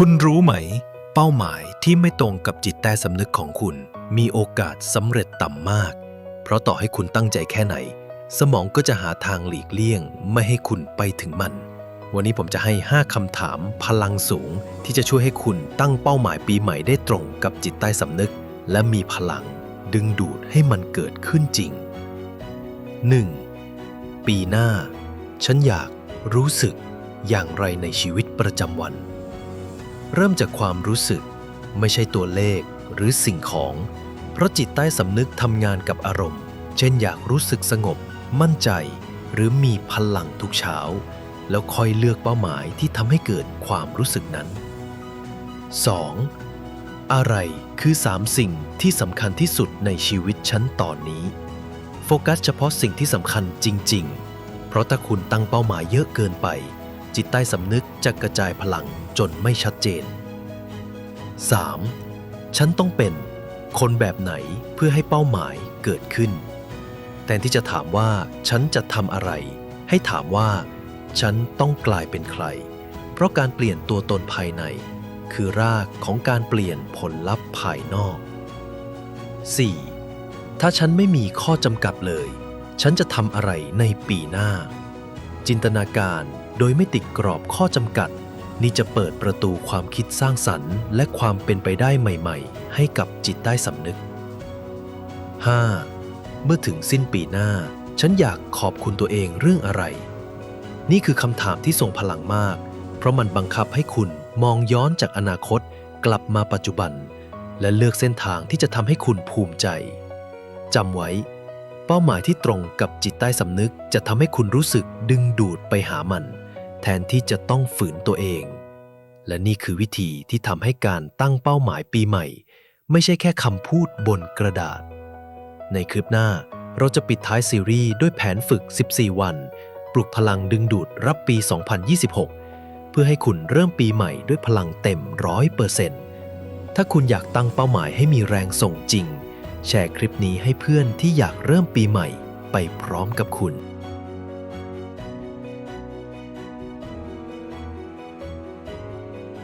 คุณรู้ไหม เป้าหมายที่ไม่ตรงกับจิตใต้สำนึกของคุณ มีโอกาสสำเร็จต่ำมาก เพราะต่อให้คุณตั้งใจแค่ไหน สมองก็จะหาทางหลีกเลี่ยง ไม่ให้คุณไปถึงมัน วันนี้ผมจะให้ 5คำถามพลังสูง ที่จะช่วยให้คุณตั้งเป้าหมายปีใหม่ได้ตรงกับจิตใต้สำนึก และมีพลัง ดึงดูดให้มันเกิดขึ้นจริง 1. ปีหน้า ฉันอยากรู้สึกอย่างไรในชีวิตประจำวัน เริ่มจากความรู้สึก ไม่ใช่ตัวเลขหรือสิ่งของ เพราะจิตใต้สำนึกทำงานกับอารมณ์ เช่นอยากรู้สึกสงบ มั่นใจ หรือมีพลังทุกเช้า แล้วค่อยเลือกเป้าหมายที่ทำให้เกิดความรู้สึกนั้น 2. อะไรคือ 3 สิ่งที่สำคัญที่สุดในชีวิตฉันตอนนี้ โฟกัสเฉพาะสิ่งที่สำคัญจริง ๆ เพราะถ้าคุณตั้งเป้าหมายเยอะเกินไป จิตใต้สำนึกจะกระจายพลังจนไม่ชัดเจน 3. ฉันต้องเป็นคนแบบไหนเพื่อให้เป้าหมายเกิดขึ้น แทนที่จะถามว่าฉันจะทำอะไร ให้ถามว่า ฉันต้องกลายเป็นใคร เพราะการเปลี่ยนตัวตนภายใน คือรากของการเปลี่ยนผลลัพธ์ภายนอก 4. ถ้าฉันไม่มีข้อจำกัดเลย ฉันจะทำอะไรในปีหน้า จินตนาการ โดยไม่ติดกรอบข้อจำกัด นี่จะเปิดประตูความคิดสร้างสรรค์ และความเป็นไปได้ใหม่ ๆ ให้กับจิตใต้สำนึก 5. เมื่อถึงสิ้นปีหน้า ฉันอยากขอบคุณตัวเองเรื่องอะไร นี่คือคำถามที่ทรงพลังมาก เพราะมันบังคับให้คุณมองย้อนจากอนาคตกลับมาปัจจุบัน และเลือกเส้นทางที่จะทำให้คุณภูมิใจจำไว้ เป้าหมายที่ตรงกับจิตใต้สำนึกจะทำให้คุณรู้สึกดึงดูดไปหามัน แทนที่จะต้องฝืนตัวเอง และนี่คือวิธีที่ทำให้การตั้งเป้าหมายปีใหม่ ไม่ใช่แค่คำพูดบนกระดาษ ในคลิปหน้าเราจะปิดท้ายซีรีส์ด้วยแผนฝึก 14 วัน ปลุกพลังดึงดูดรับปี 2026 เพื่อให้คุณเริ่มปีใหม่ด้วยพลังเต็มร้อยเปอร์เซ็นต์ถ้าคุณอยากตั้งเป้าหมายให้มีแรงส่งจริง แชร์คลิปนี้ให้เพื่อนที่อยากเริ่มปีใหม่ไปพร้อมกับคุณ